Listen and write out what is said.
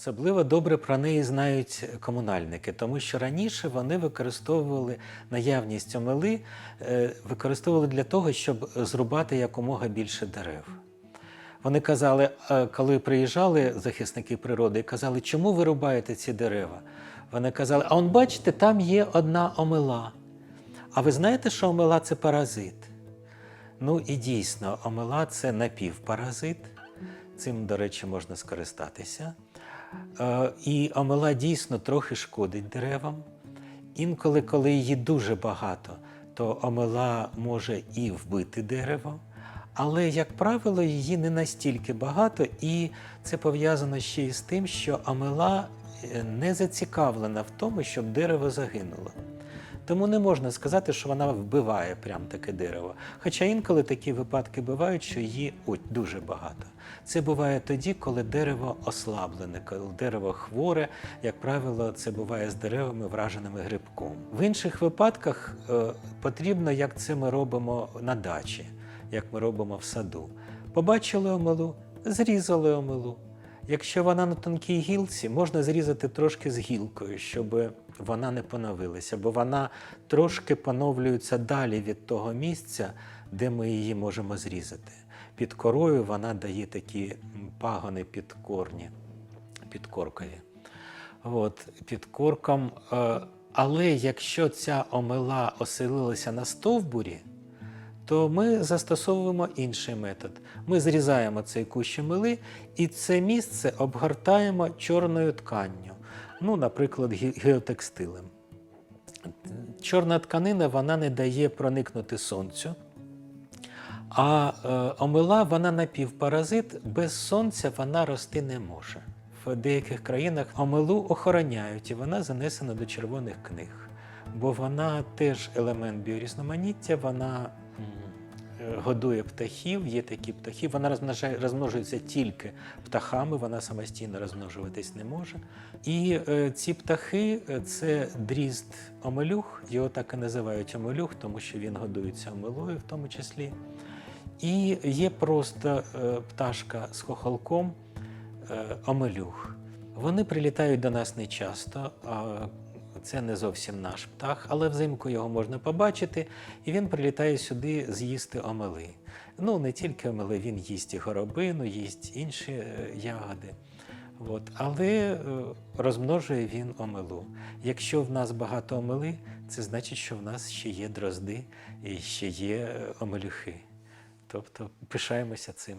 Особливо добре про неї знають комунальники, тому що раніше вони використовували наявність омели, е, використовували для того, щоб зрубати якомога більше дерев. Вони казали, коли приїжджали захисники природи, казали, чому ви рубаєте ці дерева? Вони казали, а он бачите, там є одна омела. А ви знаєте, що омела це паразит? Ну і дійсно, омела це напівпаразит. Цим, до речі, можна скористатися. Е, І омела дійсно трохи шкодить деревам. Інколи, коли її дуже багато, то омела може і вбити дерево. Але, як правило, її не настільки багато, і це пов'язано ще й з тим, що омела е, не зацікавлена в тому, щоб дерево загинуло. Тому не можна сказати, що вона вбиває прям таке дерево. Хоча інколи такі випадки бувають, що її от, дуже багато. Це буває тоді, коли дерево ослаблене, коли дерево хворе, як правило, це буває з деревами, враженими грибком. В інших випадках е, потрібно, як це ми робимо на дачі, як ми робимо в саду. Побачили омелу, зрізали омелу. Якщо вона на тонкій гілці, можна зрізати трошки з гілкою, щоб вона не поновилася, бо вона трошки поновлюється далі від того місця, де ми її можемо зрізати. Під корою вона дає такі пагони під корні, під коркою. От, під корком. Е, Але якщо ця омела оселилася на стовбурі, то ми застосовуємо інший метод. Ми зрізаємо цей кущ мили і це місце обгортаємо чорною тканню, ну, наприклад, ге- геотекстилем. Чорна тканина вона не дає проникнути сонцю. А е, омела вона напівпаразит, без сонця вона рости не може. В деяких країнах омелу охороняють, і вона занесена до червоних книг. Бо вона теж елемент біорізноманіття, вона е, годує птахів, є такі птахи. Вона розмножується тільки птахами, вона самостійно розмножуватись не може. І е, ці птахи е, це дрізд омелюх, його так і називають омелюх, тому що він годується омелою в тому числі. І є просто пташка з хохолком е, омелюх. Вони прилітають до нас не часто, а це не зовсім наш птах, але взимку його можна побачити, і він прилітає сюди з'їсти омели. Ну, не тільки омели, він їсть і горобину, їсть інші е, ягоди. От. Але е, розмножує він омелу. Якщо в нас багато омели, це значить, що в нас ще є дрозди і ще є е, омелюхи. Тобто пишаємося цим.